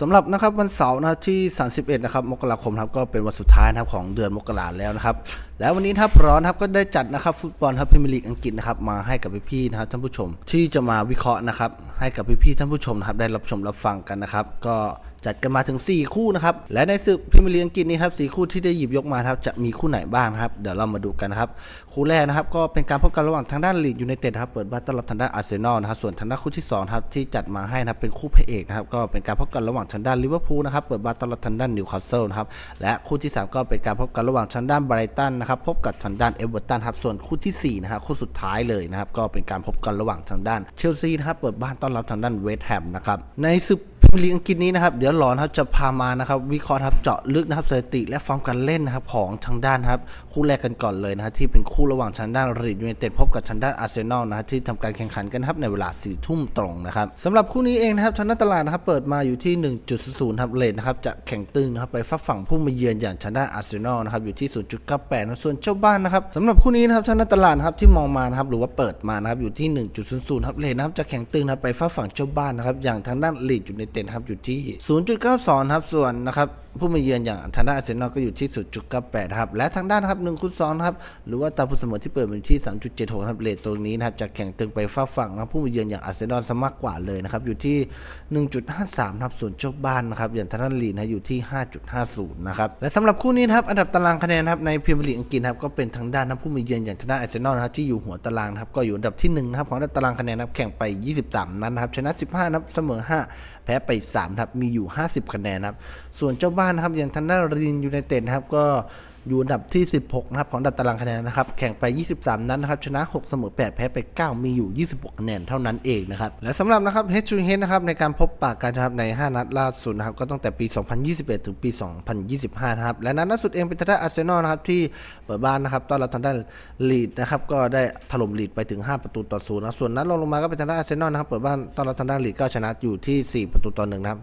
สำหรับนะครับวันเสาร์นะครับที่ 31 นะครับมกราคมครับก็เป็นวันสุดท้ายนะครับของเดือนมกราแล้วนะครับแล้ววันนี้นะครับร้อนครับก็ได้จัดนะครับฟุตบอลครับพรีเมียร์ลีกอังกฤษนะครับมาให้กับพี่ๆนะครับท่านผู้ชมที่จะมาวิเคราะห์นะครับให้กับพี่ๆท่านผู้ชมนะครับได้รับชมรับฟังกันนะครับก็ จัดกันมาถึง 4 คู่นะครับ และในศึกพรีเมียร์ลีกอังกฤษนี้ครับสี่คู่ที่ได้หยิบยกมาครับจะมีคู่ไหนบ้างครับ เดี๋ยวเรามาดูกันครับ คู่แรกนะครับก็เป็นการพบกันระหว่างทางด้านลีดยูไนเต็ดครับเปิดบ้านต้อนรับทางด้านอาร์เซนอลนะครับส่วนทางด้านคู่ที่2ครับที่จัดมาให้นะครับเป็นคู่พระเอกนะครับก็เป็นการพบกันระหว่างทางด้านลิเวอร์พูลนะครับเปิดบ้านต้อนรับทางด้านนิวคาสเซิลนะครับและคู่ที่ 3 ก็เป็นการพบกันระหว่างทางด้านไบรตันนะครับพบกับทางด้านเอเวอร์ตันครับส่วนคู่ทีสี่4นะครับคู่สุดท้ายเลยนะครับก็เป็นการพบกันระหว่างทางด้านเชลซีนะครับเปิดบ้านต้อนรับทางด้านเวสต์แฮมนะครับในศึก พรีเมียร์ลีกอังกฤษนี้นะครับเดี๋ยวหลอนครับจะพามานะครับวิเคราะห์ครับเจาะลึกนะครับสถิติและฟอร์มการเล่นนะครับของทางด้านครับคู่แรกกันก่อนเลยนะครับที่เป็นคู่ระหว่างทางด้านรีดยูไนเต็ดพบกับทางด้านอาร์เซนอลนะครับที่ทำการแข่งขันกันครับในเวลา4ทุ่มตรงนะครับสำหรับคู่นี้เองนะครับทางด้านตลาดนะครับเปิดมาอยู่ที่ 1.00ครับเลทนะครับจะแข่งตึงนะครับไปฝักฝั่งผู้มาเยือนอย่างทางด้านอาร์เซนอลนะครับอยู่ที่ 0.98นะส่วนเจ้าบ้านนะครับสำหรับคู่นี้นะครับทางด้านตลาดนะครับที่มองมานะครับหรือว่าเปิดมานะครับอยู่ที่ 1.00ครับเลทนะครับจะแข่งตึงนะครับไปฝักฝั่งเจ้าบ้านนะครับอย่างทางด้านลีดยูไนเต็ดนครับอยู่ที่ 0.92ครับส่วนนะครับ ผู้มาเยือนอย่างทางด้านอาร์เซนอลก็อยู่ที่ 0.98ครับ และทางด้านครับ1คูณ2นครับ หรือว่าตาผู้เสมอที่เปิดมาอยู่ที่ 3.76ครับเลทตรงนี้นะครับจะแข่งตึงไปฟ้าฝั่งนะผู้มาเยือนอย่างอาร์เซนอลซะมากกว่าเลยนะครับ อยู่ที่ 1.53ครับส่วนเจ้าบ้านนะครับ อย่างทางด้านลีดนะอยู่ที่ 5.50 นะครับ และสำหรับคู่นี้ครับ อันดับตารางคะแนนครับในพรีเมียร์ลีกอังกฤษครับก็เป็นทางด้านนะผู้มาเยือนอย่างทางด้านอาร์เซนอลนะครับที่อยู่หัวตารางครับก็อยู่อันดับที่หนึ่งนะครับของอันดับตารางคะแนนนะครับแข่งไป 23 นัดนะครับชนะ 15นัดเสมอ 5 แพ้ไป3ครับมีอยู่ 50 คะแนนนะครับ ส่วนเจ้าบ้านนะครับอย่างทางด้ารีนยูไนเต็ดนะครับก็อยู่อันดับที่ 16 นะครับ ของดับตารางคะแนนนะครับ แข่งไป 23 นัดนะครับ ชนะ 6 เสมอ 8 แพ้ไป 9 มีอยู่ 26 คะแนนเท่านั้นเองนะครับ และสำหรับนะครับ Head to Head นะครับ ในการพบปากกันนะครับใน 5 นัดล่าสุดนะครับ ก็ตั้งแต่ปี 2021 ถึงปี 2025 นะครับ และนัดล่าสุดเองเป็นทางด้านอาร์เซนอลนะครับ ที่เปิดบ้านนะครับ ต้อนรับทางด้านลีดนะครับ ก็ได้ถล่มลีดไปถึง 5 ประตูต่อศูนย์นะ ส่วนนัดรองลงมาก็เป็นทางด้านอาร์เซนอลนะครับ เปิดบ้านต้อนรับทางด้านลีดก็ชนะอยู่ที่ 4 ประตูต่อหนึ่งนะครับ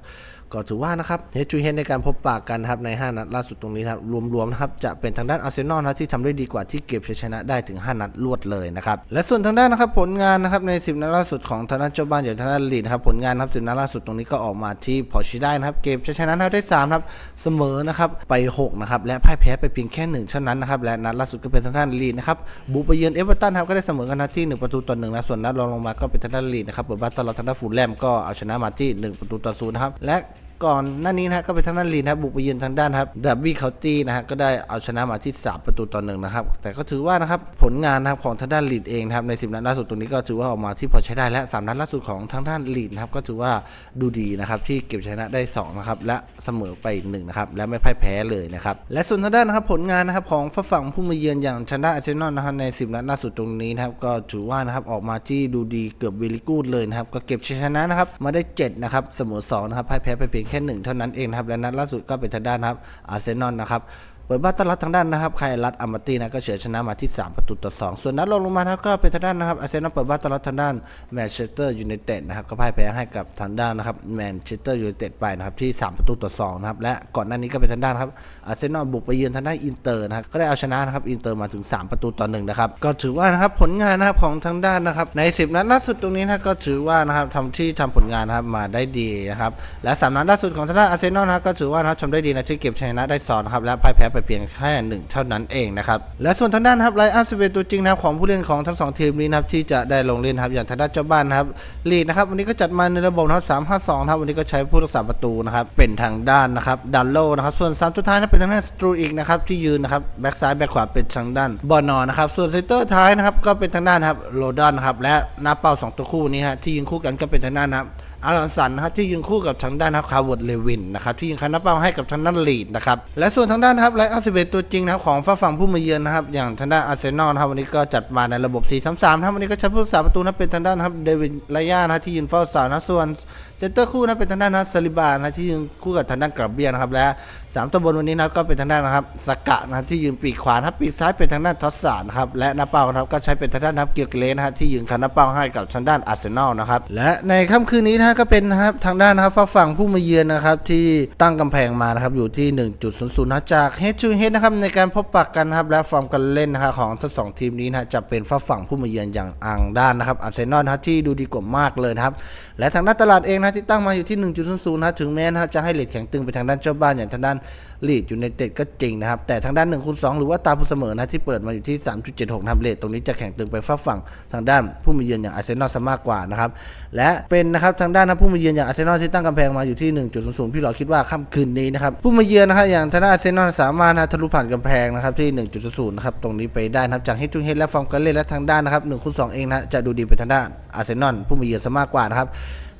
ก็ถือว่านะครับเฮจูเฮนในการพบปากกันนะครับใน 5 นัดล่าสุดตรงนี้ครับรวมๆนะครับจะเป็นทางด้านอาร์เซนอลนะที่ทำได้ดีกว่าที่เก็บชัยชนะได้ถึง 5 นัดรวดเลยนะครับและส่วนทางด้านนะครับผลงานนะครับใน 10 นัดล่าสุดของทางด้านเจ้าบ้านอย่างทางด้านลีดครับผลงานนะครับ10 นัดล่าสุดตรงนี้ก็ออกมาที่พอชิได้นะครับเก็บชัยชนะได้3ครับเสมอนะครับไป6นะครับและพ่ายแพ้ไปเพียงแค่1เท่านั้นนะครับและนัดล่าสุดก็เป็นทางด้านลีดนะครับบุกไปเยือนเอเวอร์ตันครับก็ได้เสมอกันนะที่ 1 ประตูต่อ1นะส่วนนัดรองลงมาก็เป็นทางด้านลีดนะครับเปิดบ้านต้อนรับทางด้านฟูลแลมก็เอาชนะมาที่ 1 ประตูต่อ0นะครับและ ก่อนหน้านี้นะฮะก็เป็นทางด้านลีนนะครับบุกไปเยือนทางด้านครับดับบี้เคาน์ตี้นะฮะก็ได้เอาชนะมาที่ 3 ประตูต่อหนึ่งนะครับแต่ก็ถือว่านะครับผลงานนะครับของทางด้านลีดเองนะครับใน 10 นัดล่าสุดตรงนี้ก็ถือว่าออกมาที่พอใช้ได้และ3นัดล่าสุดของทางด้านลีดนะครับก็ถือว่าดูดีนะครับที่เก็บชนะได้2นะครับและเสมอไป1นะครับและไม่พ่ายแพ้เลยนะครับและส่วนทางด้านนะครับผลงานนะครับของฝั่งผู้มาเยือนอย่างชนะอาร์เซนอลนะครับใน 10 นัดล่าสุดตรงนี้นะครับก็ถือว่านะครับออกมาที่ดูดีเกือบเวลิกูดเลยนะครับก็เก็บชัยชนะนะครับมาได้7นะครับเสมอ2นะครับพ่ายแพ้ไปเพียงแค่หนึ่งเท่านั้นเองนะครับและนัดล่าสุดก็เป็นทางด้านครับอาร์เซนอลนะครับ ปิดบ้านต้อนรับทางด้านนะครับไคลัสอามาตีนะก็เฉือนชนะมาที่ 3 ประตูต่อ 2 ส่วนนัดรองลงมาครับก็เป็นทางด้านนะครับอาเซนอลเปิดบ้านต้อนรับทางด้านแมนเชสเตอร์ยูไนเต็ดนะครับก็พ่ายแพ้ให้กับทางด้านนะครับแมนเชสเตอร์ยูไนเต็ดไปนะครับที่ 3 ประตูต่อ2นะครับและก่อนหน้านี้ก็เป็นทางด้านครับอาเซนอลบุกไปเยือนทางด้านอินเตอร์นะครับก็ได้เอาชนะนะครับอินเตอร์มาถึง 3 ประตูต่อ1นะครับก็ถือว่านะครับผลงานนะครับของทางด้านนะครับใน 10 นัดล่าสุดตรงนี้นะก็ถือว่านะครับทำที่ทำผลงานนะครับมาได้ดีนะครับและสามนัดล่าสุดของทางด้านอาร์เซนอลนะครับก็ถือว่านะครับทำได้ดีนะที่เก็บชนะได้สอนะครับและพ่ายแพ้ไปเพียงแค่หนึ่งเท่านั้นเองนะครับและส่วนทางด้านครับไลอันสเวตัวจริงนะครับของผู้เล่นของทั้งสองทีมนี้นะครับที่จะได้ลงเล่นครับอย่างทางด้านเจ้าบ้านครับลีดนะครับวันนี้ก็จัดมาในระบบนะครับสามห้าสองครับวันนี้ก็ใช้ผู้รักษาประตูนะครับเป็นทางด้านนะครับดันโลนะครับส่วนสามสุดท้ายนะเป็นทางด้านสตรูอีกนะครับที่ยืนนะครับแบ็กซ้ายแบ็กขวาเป็นทางด้านบอนอนะครับส่วนเซนเตอร์ท้ายนะครับก็เป็นทางด้านครับโรดอนครับและหน้าเป้าสองตัวคู่นี้ฮะที่ยิงคู่กันก็เป็นทางด้านนะครับ อารันสันนะครับที่ยิงคู่กับทางด้านนะครับคาร์วอร์ดเลวินนะครับที่ยิงคันาบเป้าให้กับทางด้านลีดนะครับและส่วนทางด้านนะครับไลอาร์เซเบตัวจริงนะครับของฝั่งฝั่งผู้มาเยือนนะครับอย่างทางด้านอาร์เซนอลนะครับวันนี้ก็จัดมาในระบบ4-3-3นะครับวันนี้ก็ใช้ผู้รักษาประตูนะเป็นทางด้านนะครับเดวิดไลยานะที่ยืนเฝ้าเสานะส่วน เซนเตอร์คู่นะเป็นทางด้านนะซาลิบานะที่ยืนคู่กับทางด้านกราเบียนะครับและสามตัวบนวันนี้นะก็เป็นทางด้านนะครับสกะนะที่ยืนปีกขวานะครับปีกซ้ายเป็นทางด้านทอสซานะครับและหน้าเป้านะครับก็ใช้เป็นทางด้านนะครับเกียร์เกเลนะฮะที่ยืนคันหน้าเป้าให้กับทางด้านอาร์เซนอลนะครับและในค่ำคืนนี้นะก็เป็นนะครับทางด้านนะครับฝั่งผู้มาเยือนนะครับที่ตั้งกำแพงมานะครับอยู่ที่ 1.00นะจาก Head to Head นะครับในการพบปะกันนะครับและฟอร์มการเล่นนะครับของทั้งสองทีมนี้นะจะเป็นฝั่งผู้มาเยือนอย่างอังด้านนะครับอาร์เซนอลนะที่ดูดีกว่ามากเลยนะครับและทางด้านตลาดเองนะะที่ตั้งมาอยู่ที่ 1.00นะถึงแม้นะครับจะให้เลทแข็งตึงไปทางด้านเจ้าบ้านอย่างทางด้านลีดยูไนเต็ดก็จริงนะครับ แต่ทางด้าน1คูณ2หรือว่าตาผู้เสมอนะที่เปิดมาอยู่ที่ 3.76นะครับเลทตรงนี้จะแข็งตึงไปฝั่งฝั่งทางด้านผู้มาเยือนอย่างอาร์เซนอลซะมากกว่านะครับและเป็นนะครับทางด้านนะผู้มาเยือนอย่างอาร์เซนอลที่ตั้งกำแพงมาอยู่ที่ 1.00พี่หลอคิดว่าค่ำคืนนี้นะครับผู้มาเยือนนะครับอย่างทางด้านอาร์เซนอลสามารถนะทะลุผ่านกำแพงนะครับที่ 1.00นะครับตรงนี้ไปได้นะครับจากเฮดจูเฮดและฟอร์มการเล่นและทางด้านนะครับ1คูณ2เองนะจะดูดีไปทางด้านอาร์เซนอลผู้มาเยือนซะมากกว่านะครับ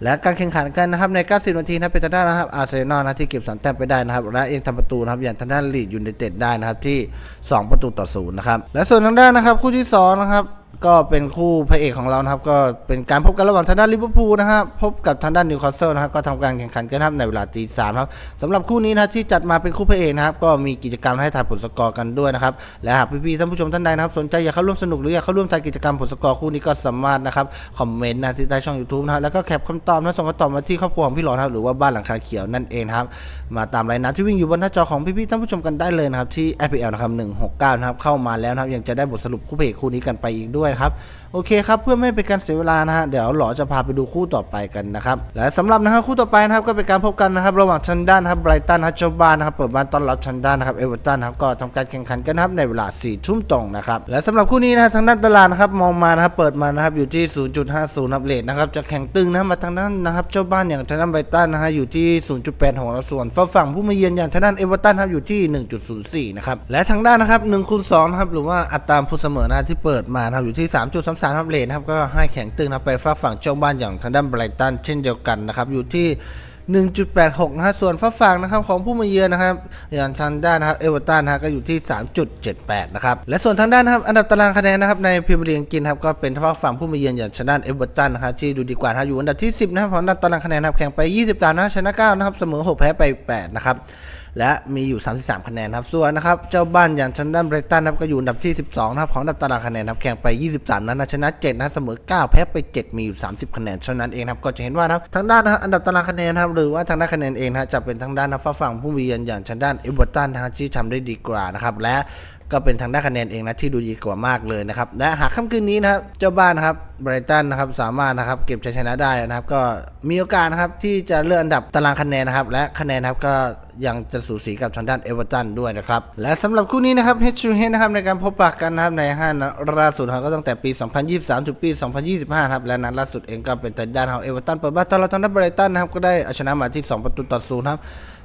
และการแข่งขันกันนะครับใน 90 นาทีนะเป็นทางด้านนะครับอาร์เซนอลนะที่เก็บสามแต้มไปได้นะครับและเองทำประตูนะครับอย่างทางด้านลีดยูไนเต็ดได้นะครับที่ 2 ประตูต่อศูนย์นะครับและส่วนทางด้านนะครับคู่ที่2นะครับ ก็เป็นคู่พระเอกของเรานะครับ ก็เป็นการพบกันระหว่างทางด้านลิเวอร์พูลนะครับพบกับทางด้านนิวคาสเซิลนะครับก็ทำการแข่งขันกันนะครับในเวลาตีสามครับสำหรับคู่นี้นะที่จัดมาเป็นคู่พระเอกนะครับ ก็มีกิจกรรมให้ถ่ายผลสกอร์กันด้วยนะครับ และหากพี่ๆท่านผู้ชมท่านใดนะครับ สนใจอยากเข้าร่วมสนุกหรืออยากเข้าร่วมถ่ายกิจกรรมผลสกอร์คู่นี้ก็สามารถนะครับคอมเมนต์นะที่ใต้ช่อง YouTube นะแล้วก็แคปคำตอบนะส่งคำตอบมาที่ครอบครัวของพี่หลอนครับหรือว่าบ้านหลังคาเขียวนั่นเองครับมาตามรายนัดที่วิ่งอยู่บนหน้าจอของพี่ๆท่านผู้ชมกันได้เลยนะครับที่ FPL นะครับ169นะครับเข้ามาแล้วนะครับยังจะได้บทสรุปคู่พระเอกคู่นี้กันไปอีกด้วยนะครับโอเคครับเพื่อไม่เป็นการเสียเวลานะฮะเดี๋ยวหลอจะพาไปดูคู่ต่อไปกันนะครับและสำหรับนะฮะคู่ต่อไปนะครับก็เป็นการพบกันนะครับระหว่างชันด้านครับไบรตันฮัตเจ้าบ้านนะครับเปิดบ้านต้อนรับชันด้านนะครับเอเวอร์ตันครับก็ทำการแข่งขันกันนะครับในเวลา4ทุ่มตรงนะครับและสำหรับคู่นี้นะฮะทางด้านตลาดนะครับมองมานะครับเปิดมานะครับอยู่ที่ 0.50นับเลทนะครับจะแข่งตึงนะมาทางด้านนะครับเจ้าบ้านอย่างทางด้านไบรตันนะฮะอยู่ที่ 0.86แล้วส่วนฝั่งผู้มาเยือนอย่างทางด้านเอเวอร์ตันครับอยู่ที่ 1.04นะครับและทางด้านนะครับ1คูณ2นะครับหรือว่าอัตราผู้เสมอนะที่เปิดมานะครับอยู่ที่ 3.33นับเลทนะครับก็ให้แข่งตึงนะไปฝั่งฝั่งเจ้าบ้านอย่างทางด้านไบรตันเช่นเดียวกันนะครับอยู่ที่1.86นะฮะส่วนฝั่งฝั่งนะครับของผู้มาเยือนนะครับอย่างชันด้านนะครับเอเวอร์ตันนะฮะก็อยู่ที่ 3.78 นะครับและส่วนทางด้านนะครับอันดับตารางคะแนนนะครับในพรีเมียร์ลีกอังกฤษนครับก็เป็นฝั่งฝั่งผู้มาเยือนอย่างชันด้านเอเวอร์ตันนะครับที่ดูดีกว่านะครับอยู่อันดับที่ 10 นะครับของอันดับตารางคะแนนนะครับแข่งไป 23นะชนะ9นะครับเสมอ 6 แพ้ไป 8 นะครับและมีอยู่ 33 คะแนนครับ ส่วนนะครับเจ้าบ้านอย่างชันดันเบรตันนะครับก็อยู่อันดับที่ 12นะครับของอันดับตารางคะแนนนะครับแข่งไป 23 นัดนะชนะ7นะเสมอ 9 แพ้ไป 7 มีอยู่ 30 คะแนนเท่านั้นเองนะครับก็จะเห็นว่านะครับทางด้านนะครับอันดับตารางคะแนนนะครับหรือว่าทางด้านคะแนนเองนะจะเป็นทางด้านนะฝั่งผู้มีเยือนอย่างชันดันเอเวอร์ตันนะที่ทำได้ดีกว่านะครับและก็เป็นทางด้านคะแนนเองนะที่ดูดีกว่ามากเลยนะครับและหากค่ำคืนนี้นะครับเจ้าบ้านนะครับไบรตันนะครับสามารถนะครับเก็บชัยชนะได้นะครับ ก็มีโอกาสนะครับที่จะเลื่อนอันดับตารางคะแนนนะครับ และคะแนนครับก็ ยังจะสูสีกับทางด้านเอเวอร์ตันด้วยนะครับ และสำหรับคู่นี้นะครับเฮชูเฮนะครับในการพบปะกันนะครับในห้านัดล่าสุดครับก็ตั้งแต่ปี 2023 ถึงปี 2025ครับและนัดล่าสุดเองก็เป็นทางด้านของเอเวอร์ตันเปิดบ้านต้อนรับทางด้านไบรตันนะครับก็ได้เอาชนะมาที่ 2 ประตูต่อศูนย์ครับ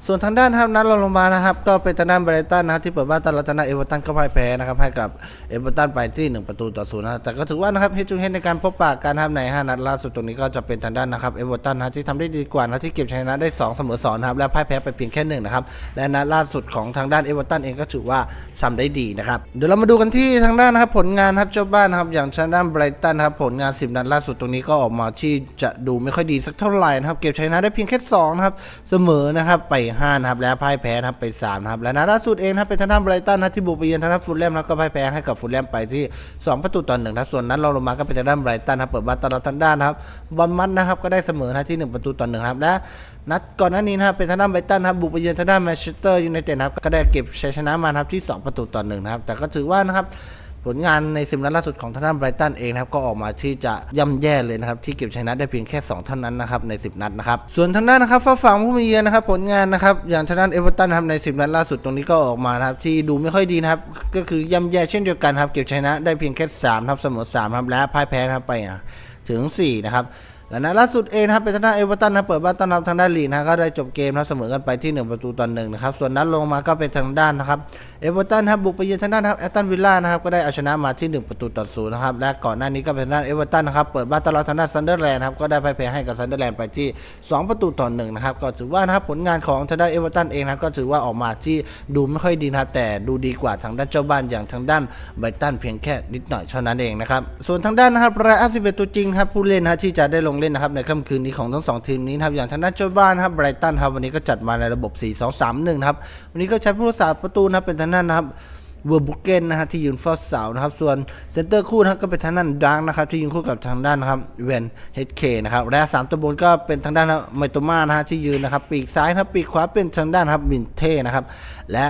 ส่วนทางด้านครับนัดรองลงมานะครับก็เป็นทางด้านไบรตันนะครับที่เปิดบ้านต้อนรับทางด้านเอเวอร์ตันก็พ่ายแพ้นะครับให้กับเอเวอร์ตันไปที่ 1 ประตูต่อศูนย์นะแต่ก็ถือว่านะครับเฮจูเฮในการพบปะกันนะครับใน 5 นัดล่าสุดตรงนี้ก็จะเป็นทางด้านนะครับเอเวอร์ตันนะที่ทำได้ดีกว่านะที่เก็บชัยชนะได้2เสมอ2นะครับและพ่ายแพ้ไปเพียงแค่หนึ่งนะครับและนัดล่าสุดของทางด้านเอเวอร์ตันเองก็ถือว่าทำได้ดีนะครับเดี๋ยวเรามาดูกันที่ทางด้านนะครับผลงานครับเจ้าบ้านนะครับอย่างทางด้านไบรตันครับผลงาน 10 นัดล่าสุดตรงนี้ก็ออกมาที่จะดูไม่ค่อยดีสักเท่าไหร่นะครับเก็บชัยชนะได้เพียงแค่2นะครับเสมอนะครับไป5นะครับและพ่ายแพ้นะครับไป3นะครับและนัดล่าสุดเองนะครับเป็นทางด้านไบรตันนะที่บุกไปเยือนทางด้านฟูลแลมแล้วก็พ่ายแพ้ให้กับฟูลแลมไปที่ 2 ประตูต่อหนึ่งนะครับส่วนนั้นเราลงมาก็เป็นทางด้านไบรตันนะครับเปิดบ้านต้อนรับทางด้านนะครับบอลมัดนะครับก็ได้เสมอนะที่ 1 ประตูต่อหนึ่งครับและนัดก่อนหน้านี้นะครับเป็นทางด้านไบรตันนะครับบุกไปเยือนทางด้านแมนเชสเตอร์ยูไนเต็ดนะครับก็ได้เก็บชัยชนะมาครับที่ 2 ประตูต่อหนึ่งนะครับแต่ก็ถือว่านะครับ ผลงานในสิบนัดล่าสุดของทางด้านไบรตันเองนะครับก็ออกมาที่จะย่ำแย่เลยนะครับที่เก็บชนะได้เพียงแค่ 2 เท่านั้นนะครับใน 10 นัดนะครับส่วนทางด้านนะครับฝ้าฝั่งผู้มีเยือนนะครับผลงานนะครับอย่างทางด้านเอเวอร์ตันนะครับใน 10 นัดล่าสุดตรงนี้ก็ออกมานะครับที่ดูไม่ค่อยดีนะครับก็คือย่ำแย่เช่นเดียวกันครับเก็บชนะได้เพียงแค่3ครับเสมอ3ครับและพ่ายแพ้ครับไปถึง4นะครับ และนัดล่าสุดเองนะครับเป็นทางด้านเอเวอร์ตันนะเปิดบ้านต้อนรับทางด้านลีนะก็ได้จบเกมนะเสมอกันไปที่ 1 ประตูต่อหนึ่งนะครับส่วนนัดลงมาก็เป็นทางด้านนะครับเอเวอร์ตันครับบุกไปเยือนทางด้านนะครับแอตตันวิลล่านะครับก็ได้เอาชนะมาที่ 1 ประตูต่อศูนย์นะครับและก่อนหน้านี้ก็เป็นทางด้านเอเวอร์ตันนะครับเปิดบ้านต้อนรับทางด้านซันเดอร์แลนด์ครับก็ได้พ่ายแพ้ให้กับซันเดอร์แลนด์ไปที่ 2 ประตูต่อหนึ่งนะครับก็ถือว่านะครับผลงานของทางด้านเอเวอร์ตันเองนะก็ถือว่าออกมาที่ดูไม่ค่อยดีนะแต่ดูดีกว่าทางด้านเจ้าบ้านอย่างทางด้านไบรตันเพียงแค่นิดหน่อยเท่านั้นเองนะครับส่วนทางด้านนะครับรายอาสิบเอ็ดตัวจริงครับผู้เล่นนะที่จะได้ลงเล่นนะครับในค่ำคืนนี้ของทั้งสองทีมนี้นะครับอย่างทางด้านเจ้าบ้านครับไบรตันครับวันนี้ก็จัดมาในระบบ 4-2-3-1นะครับวันนี้ก็ใช้ผู้รักษาประตูนะครับเป็นทางด้านนะครับเวอร์บุกเกนนะฮะที่ยืนเฝ้าเสานะครับ ส่วนเซนเตอร์คู่นะก็เป็นทางด้านดังนะครับ ที่ยืนคู่กับทางด้านนะครับเวนเฮดเคนะครับและสามตัวบนก็เป็นทางด้านไมโตมานะฮะที่ยืนนะครับ ปีกซ้ายนะครับปีกขวาเป็นทางด้านครับมินเท่นะครับ และ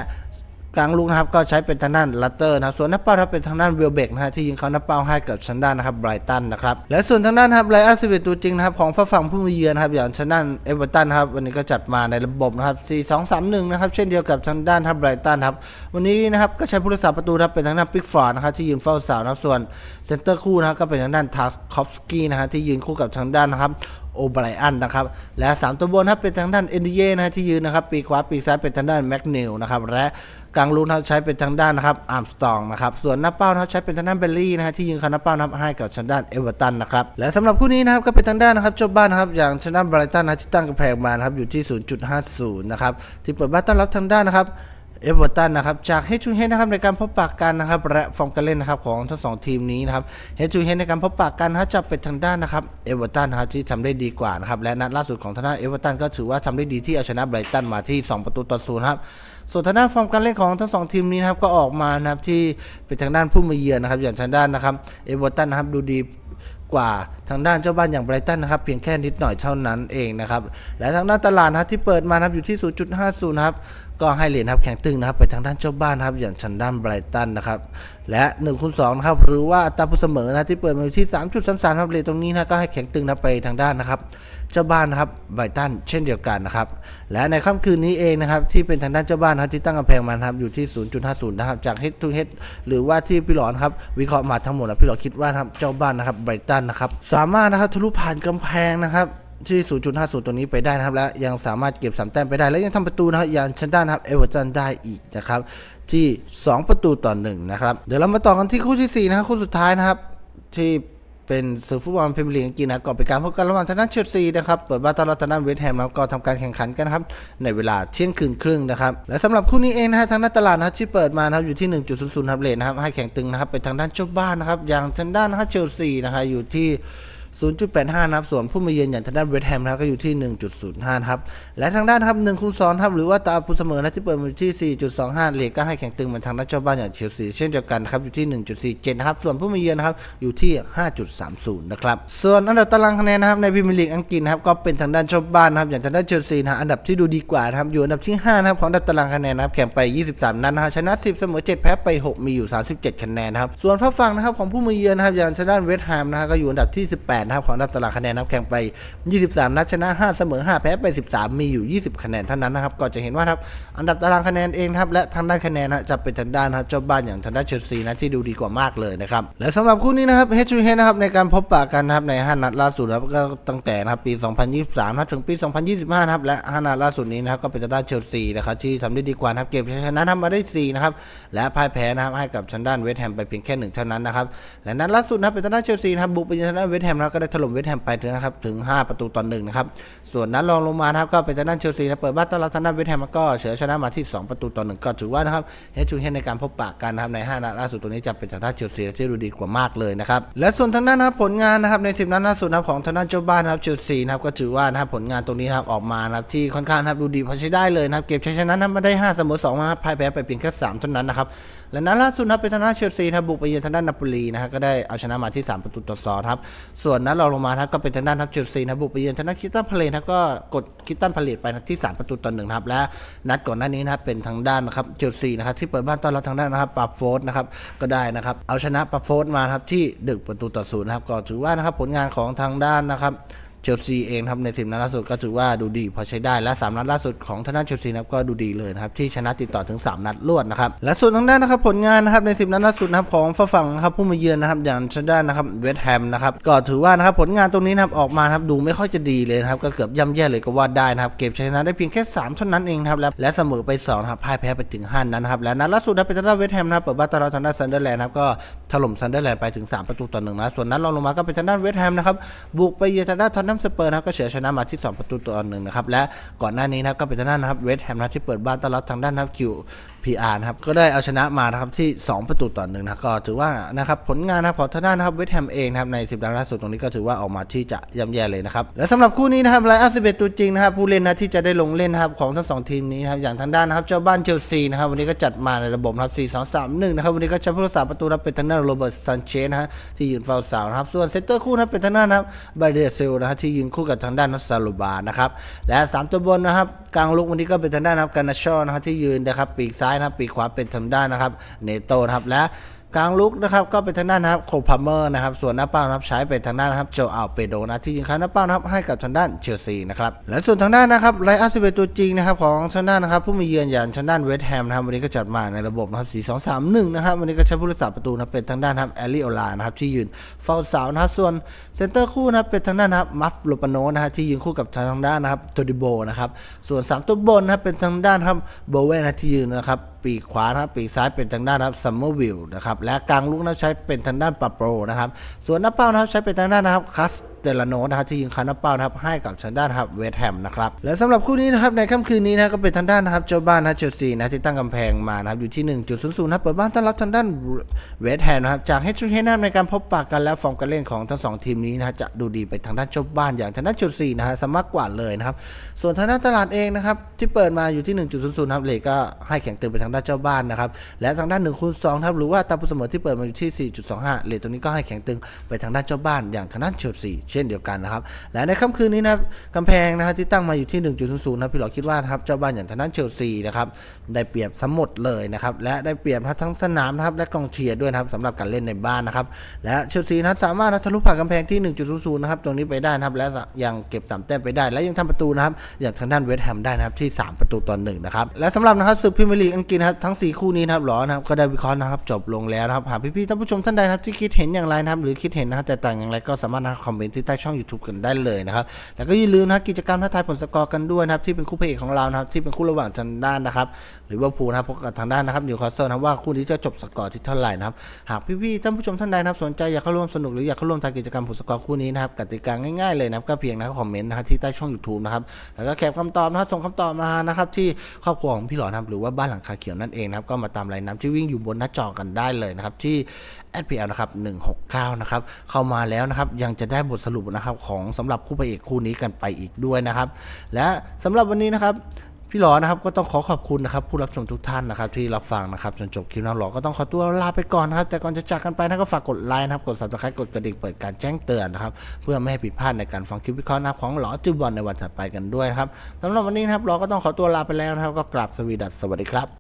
กลางลูกนะครับก็ใช้เป็นทางด้านลัตเตอร์นะครับส่วนหน้าเป้านะครับเป็นทางด้านเวลเบกนะฮะที่ยิงเขาหน้าเป้าให้กับชันด้านนะครับไบรตันนะครับและส่วนทางด้านครับไลอาร์สิบเอ็ดตัวจริงนะครับของฝั่งผู้มาเยือนนะครับอย่างชันด้านเอเวอร์ตันครับวันนี้ก็จัดมาในระบบนะครับ4 2 3 1นะครับเช่นเดียวกับทางด้านครับไบรตันครับวันนี้นะครับก็ใช้ผู้รักษาประตูครับเป็นทางด้านปิกฟอร์ดนะครับที่ยืนเฝ้าเสานะครับส่วนเซนเตอร์คู่นะครับก็เป็นทางด้านทาสคอฟสกี้นะฮะที่ยืนคู่กับทางด้านนะครับโอไบรอันนะครับ และ 3 ตัวบนครับเป็นทางด้านเอ็นดีเย่นะฮะที่ยืนนะครับ ปีกขวาปีกซ้ายเป็นทางด้านแม็กนิลนะครับ และ กลางลูนเขาใช้เป็นทางด้านนะครับอาร์มสตองนะครับส่วนหน้าเป้าเขาใช้เป็นทางด้านเบลลี่นะฮะที่ยืนคานป้าเป้านะครับให้กับทางด้านเอเวอร์ตันนะครับและสำหรับคู่นี้นะครับก็เป็นทางด้านนะครับเจ้าบ้านนะครับอย่างทางด้านไบรตันนะที่ตั้งกำแพงมานะครับอยู่ที่ 0.50 นะครับที่เปิดบ้านต้อนรับทางด้านนะครับ เอเวอร์ตันนะครับจากเฮจูเฮนนะครับในการพบปะกันนะครับและฟอร์มการเล่นนะครับของทั้งสองทีมนี้นะครับเฮจูเฮนในการพบปะกันนะฮะจะเป็นทางด้านนะครับเอเวอร์ตันนะครับที่ทำได้ดีกว่านะครับและนัดล่าสุดของทางด้านเอเวอร์ตันก็ถือว่าทำได้ดีที่เอาชนะไบรตันมาที่ 2 ประตูต่อศูนย์ครับส่วนทางด้านฟอร์มการเล่นของทั้งสองทีมนี้นะครับก็ออกมานะครับที่เป็นทางด้านผู้มาเยือนนะครับอย่างทางด้านนะครับเอเวอร์ตันนะครับดูดีกว่าทางด้านเจ้าบ้านอย่างไบรตันนะครับเพียงแค่นิดหน่อยเท่านั้นเองนะครับและทางด้านตลาดนะที่เปิดมานะครับอยู่ที่ 0.50 นะครับ ก็ให้เหรียญครับแข่งตึงนะครับไปทางด้านเจ้าบ้านนะครับอย่างชันด้านไบรตันนะครับและ1คูณ2นะครับหรือว่าตาผู้เสมอนะที่เปิดมาอยู่ที่3.33ครับเหรียญตรงนี้นะก็ให้แข่งตึงนะไปทางด้านนะครับเจ้าบ้านนะครับไบรตันเช่นเดียวกันนะครับและในค่ำคืนนี้เองนะครับที่เป็นทางด้านเจ้าบ้านนะครับที่ตั้งกำแพงมานะครับอยู่ที่ 0.50นะครับจาก head to head หรือว่าที่พี่หลอนครับวิเคราะห์มาทั้งหมดนะพี่หลอนคิดว่านะครับเจ้าบ้านนะครับไบรตันนะครับสามารถนะครับทะลุผ่านกำแพงนะครับ ที่ 0.50 ตัวนี้ไปได้นะครับ และยังสามารถเก็บ 3 แต้มไปได้ และยังทำประตูนะครับอย่างชันด้านะครับเอเวอร์ตันได้อีกนะครับ ที่ 2 ประตูต่อ1นะครับ เดี๋ยวเรามาต่อกันที่คู่ที่ 4 นะครับคู่สุดท้ายนะครับ ที่เป็นสื่อฟุตบอลพรีเมียร์ลีกอังกฤษนะก่อนเป็นการพบกันระหว่างทางด้านเชลซีนะครับ เปิดบ้านต้อนรับทางด้านเวสต์แฮมครับก็ทำการแข่งขันกันครับ ในเวลาเที่ยงคืนครึ่งนะครับ และสำหรับคู่นี้เองนะฮะทางด้านตลาดนะครับที่เปิดมานะครับอยู่ที่ 1.00ครับเลทนะครับให้แข่งตึงนะครับเป็นทางด้านเจ้าบ้านนะครับอย่างทางด้านนะครับเชลซีนะครับอยู่ที่ 0.85 นะครับ ส่วนผู้มาเยือนอย่างทางด้านเวสต์แฮมนะครับก็อยู่ที่ 1.05นะครับ และทางด้านครับ1คูณ2ครับหรือว่าตาผู้เสมอนะที่เปิดมาอยู่ที่ 4.25 เลทก็ให้แข่งตึงเหมือนทางด้านเจ้าบ้านอย่างเชลซีเช่นเดียวกันครับอยู่ที่ 1.47 นะครับ ส่วนผู้มาเยือนครับอยู่ที่ 5.30 นะครับ ส่วนอันดับตารางคะแนนนะครับในพรีเมียร์ลีกอังกฤษนะครับก็เป็นทางด้านเจ้าบ้านนะครับอย่างทางด้านเชลซีนะฮะอันดับที่ดูดีกว่านะครับอยู่อันดับที่ 5 นะครับของอันดับตารางคะแนนนะครับแข่งไป 23 นัดนะฮะชนะ 10 เสมอ 7 แพ้ไป 6 มีอยู่ 37 คะแนนนะครับส่วนฝั่งฝั่งนะครับของผู้มาเยือนนะครับอย่างทางด้านเวสต์แฮมนะฮะก็อยู่อันดับที่ 18นะครับของอันดับตารางคะแนนนับแข่งไป 23 นัดชนะ 5 เสมอ 5 แพ้ไป 13 มีอยู่ 20 คะแนนเท่านั้นนะครับ ก็จะเห็นว่าครับอันดับตารางคะแนนเองครับและทางด้านคะแนนนะจะเป็นทางด้านครับเจ้าบ้านอย่างทางด้านเชลซีนะที่ดูดีกว่ามากเลยนะครับและสำหรับคู่นี้นะครับเฮชูเฮนะครับในการพบปะกันนะครับใน 5 นัดล่าสุดนะครับก็ตั้งแต่นะครับปี 2023นะครับถึงปี 2025นะครับและ 5 นัดล่าสุดนี้นะครับก็เป็นทางด้านเชลซีนะครับที่ทำได้ดีกว่านะครับเก็บชนะทำมาได้ 4 นะครับและพ่ายแพ้นะครับให้กับทางด้านเวสต์แฮมไปเพียงแค่หนึ่งเท่านั้นนะครับและนัดล่าสุดนะครับเป็นทางด้านเชลซีนะครับบุกไปเยือนทางด้านเวสต์แฮมแล้วก็ได้ถล่มเวสต์แฮมไปถึงนะครับถึง 5 ประตูต่อหนึ่งนะครับ ส่วนนัดรองลงมาครับก็เป็นทางด้านเชลซีนะเปิดบ้านต้อนรับทางด้านเวสต์แฮมก็เฉือชนะมาที่ 2 ประตูต่อหนึ่งก็ถือว่านะครับเฮชูเฮนในการพบปะกันนะครับใน5นัดล่าสุดตัวนี้จะเป็นทางด้านเชลซีที่ดูดีกว่ามากเลยนะครับและส่วนทางด้านนะผลงานนะครับใน 10 นัดล่าสุดนะของทางด้านเจ้าบ้านนะครับเชลซีนะครับก็ถือว่านะครับผลงานตรงนี้นะครับออกมานะครับที่ค่อนข้างนะครับดูดีพอใช้ได้เลยนะครับเก็บชัยชนะนะครับมาได้ 5 เสมอ2นะครับพ่ายแพ้ไปเพียงแค่3เท่านั้นนะครับและนัดล่าสุดนะเป็นทางด้านเชลซีนะบุกไปเยือนทางด้านนาโปลีนะครับก็ได้เอาชนะมาที่ 3 ประตูต่อ2ครับส่วนนัดราลงมาครับก็เป็นทางด้านทับเชลซีนะบุกไปเยือนทางด้านคิตตันพาเลตนะครับก็กดคิตตันพาเลตไปที่ 3 ประตูต่อหนึ่งครับและนัดก่อนหน้านี้นะครับเป็นทางด้านนะครับเชลซีนะครับที่เปิดบ้านต้อนรับทางด้านนะครับปาโฟสนะครับก็ได้นะครับเอาชนะปาโฟสมาครับที่ดึกประตูต่อศูนย์นะครับก็ถือว่านะครับผลงานของทางด้านนะครับ เชลซีเองครับในสิบนัดล่าสุดก็ถือว่าดูดีพอใช้ได้และสามนัดล่าสุดของทางด้านเชลซีนะครับก็ดูดีเลยนะครับที่ชนะติดต่อถึง 3 นัดรวดนะครับและส่วนทางด้านนะครับผลงานนะครับใน 10 นัดล่าสุดนะครับของฝั่งครับผู้มาเยือนนะครับอย่างทางด้านนะครับเวสต์แฮมนะครับก็ถือว่านะครับผลงานตรงนี้นะครับออกมาครับดูไม่ค่อยจะดีเลยนะครับก็เกือบย่ำแย่เลยก็ว่าได้นะครับเก็บชนะได้เพียงแค่ 3 เท่านั้นเองครับและและเสมอไป2นะครับพ่ายแพ้ไปถึง5นัดนะครับและนัดล่าสุดนะเป็นทางด้านเวสต์แฮมนะครับเปิดบ้านต้อนรับทางด้านซันเดอร์แลนด์ครับก็ถล่มซันเดอร์แลนด์ไปถึง 3 ประตูต่อหนึ่งนะส่วนนัดรองลงมาก็เป็นทางด้านเวสต์แฮมนะครับบุกไปเยือนทางด้านทอนนัมสเปอร์นะครับก็เฉือนชนะมาที่ 2 ประตูต่อหนึ่งนะครับและก่อนหน้านี้นะครับก็เป็นทางด้านนะครับเวสต์แฮมนะที่เปิดบ้านต้อนรับทางด้านนะครับคิว PR นะครับก็ได้เอาชนะมานะครับที่ 2 ประตูต่อหนึ่งนะก็ถือว่านะครับผลงานนะครับของทางด้านนะครับเวสต์แฮมเองนะครับใน 10นัดล่าสุดตรงนี้ก็ถือว่าออกมาที่จะย่ำแย่เลยนะครับและสำหรับคู่นี้นะครับไลอาร์สิบเอ็ดตัวจริงนะครับผู้เล่นนะที่จะได้ลงเล่นนะครับของทั้งสองทีมนี้นะครับอย่างทางด้านนะครับเจ้าบ้านเชลซีนะครับวันนี้ก็จัดมาในระบบนะครับ4 2 3 1นะครับวันนี้ก็ใช้ผู้รักษาประตูนะครับเป็นทางด้านโรเบิร์ตซันเชสนะฮะที่ยืนเฝ้าเสานะครับส่วนเซนเตอร์คู่นะเป็นทางด้านนะครับไบเดเซลนะฮะที่ยืนคู่กับทางด้านนัสซาโลบานะครับและสามตัวบนนะครับ กลางลุกวันนี้ก็เป็นทางด้านนะครับการนาชอนะครับที่ยืนนะครับปีกซ้ายนะครับปีกขวาเป็นทางด้านนะครับเนโตนะครับและ กลางลุกนะครับก็เป็นทางด้านนะครับโคพาเมอร์นะครับส่วนหน้าเป้านะครับใช้เป็นทางด้านนะครับโจอัลเปโดนะที่ยิงเข้าหน้าเป้านะครับให้กับทางด้านเชลซีนะครับและส่วนทางด้านนะครับไลอาร์ซิเบตัวจริงนะครับของทางด้านนะครับผู้มาเยือนอย่างทางด้านเวสต์แฮมนะครับวันนี้ก็จัดมาในระบบนะครับ4 2 3 1นะครับวันนี้ก็ใช้ผู้รักษาประตูนะเป็นทางด้านนะครับแอลลี่โอลานะครับที่ยืนเฝ้าเสานะครับส่วนเซนเตอร์คู่นะครับเป็นทางด้านนะครับมัฟโลปาโนนะฮะที่ยืนคู่กับทางด้านนะครับโทดิโบนะครับส่วนสามตัวบนนะครับเป็นทางด้านครับโบเวนนะที่ยืนนะครับ ปีกขวานะครับปีกซ้ายเป็นทางด้านนะครับซัมเมอร์วิลนะครับและกลางลูกนะใช้เป็นทางด้านปาโปรนะครับส่วนหน้าเป้านะครับใช้เป็นทางด้านนะครับคัสเตลโนนะครับที่ยิงคาหน้าเป้านะครับให้กับทางด้านครับเวสต์แฮมนะครับและสำหรับคู่นี้นะครับในค่ำคืนนี้นะก็เป็นทางด้านนะครับเจ้าบ้านนะเชลซีนะที่ตั้งกำแพงมานะครับอยู่ที่ 1.00นะเปิดบ้านต้อนรับทางด้านเวสต์แฮมนะครับจากเฮดชูเฮนัมในการพบปะกันและฟอร์มการเล่นของทั้งสองทีมนี้นะจะดูดีไปทางด้านเจ้าบ้านอย่างทางด้านเชลซีนะฮะสมากกว่าเลยนะครับส่วนทางด้านตลาดเองนะครับที่เปิดมาอยู่ที่ 1.00นะครับเลทก็ให้แข็งตึงไปทางด้านเจ้าบ้านนะครับและทางด้าน1คูณ2ครับหรือว่าตามผู้เสมอที่เปิดมาอยู่ที่ 4.25เลทตรงนี้ก็ให้แข็งตึงไปทางด้านเจ้าบ้านอย่างทางด้านเชลซีเชนเดียวกันนะครับ และในค่ำคืนนี้นะครับกำแพงนะครับที่ตั้งมาอยู่ที่ 1.00นะพี่หลอคิดว่านะครับเจ้าบ้านอย่างทางด้านเชลซีนะครับได้เปรียบทั้งหมดเลยนะครับและได้เปรียบทั้งสนามนะครับและกองเชียร์ด้วยนะครับสำหรับการเล่นในบ้านนะครับและเชลซีนั้นสามารถทะลุผ่านกำแพงที่ 1.00นะครับตรงนี้ไปได้นะครับและยังเก็บสามแต้มไปได้ และยังทำประตูนะครับอย่างทางด้านเวสต์แฮมได้นะครับที่ 3 ประตูต่อหนึ่งนะครับและสำหรับนะครับศึกพรีเมียร์ลีกอังกฤษนะครับทั้ง 4 คู่นี้นะครับหรอนะครับก็ได้วิเคราะห์นะครับจบลงแล้วนะครับหากพี่ๆท่านผู้ชมท่านใดนะครับที่คิดเห็นอย่างไรนะครับหรือคิดเห็นนะครับแต่ต่างอย่างไรก็สามารถนะครับคอมเมนต์ที่ใต้ช่อง YouTube กันได้เลยนะครับ แล้วก็อย่าลืมนะกิจกรรมท้าทายผลสกอร์กันด้วยนะครับที่เป็นคู่พระเอกของเรานะครับที่เป็นคู่ระหว่างทางด้านนะครับหรือว่าพูนะครับพบกับทางด้านนะครับนิวคาสเซิลนะว่าคู่นี้จะจบสกอร์ที่เท่าไหร่นะครับหากพี่ๆท่านผู้ชมท่านใดนะครับสนใจอยากเข้าร่วมสนุกหรืออยากเข้าร่วมทำกิจกรรมผลสกอร์คู่นี้นะครับกติกาง่ายๆเลยนะครับก็เพียงนะครับคอมเมนต์นะครับที่ใต้ช่อง YouTube นะครับแล้วก็แคปคำตอบนะครับส่งคำตอบมานะครับที่ครอบครัวของพี่หลอนะครับหรือว่าบ้านหลังคาเขียวนั่นเองนะครับก็มาตามรายน้ำที่วิ่งอยู่บนหน้าจอกันได้เลยนะครับที่ SPL นะครับ169นะครับเข้ามาแล้วนะครับยังจะได้บทสรุปนะครับของสำหรับคู่พระเอกคู่นี้กันไปอีกด้วยนะครับและสำหรับวันนี้นะครับพี่หลอนะครับก็ต้องขอขอบคุณนะครับผู้รับชมทุกท่านนะครับที่รับฟังนะครับจนจบคลิปนะหลอก็ต้องขอตัวลาไปก่อนนะครับแต่ก่อนจะจากกันไปนะก็ฝากกดไลค์นะครับกด subscribe กดกระดิ่งเปิดการแจ้งเตือนนะครับเพื่อไม่ให้ผิดพลาดในการฟังคลิปวิเคราะห์นะครับของหลอจุบอลในวันถัดไปกันด้วยนะครับสำหรับวันนี้นะครับหลอก็ต้องขอตัวลาไปแล้วนะครับก็กราบสวีดัสสวัสดีครับ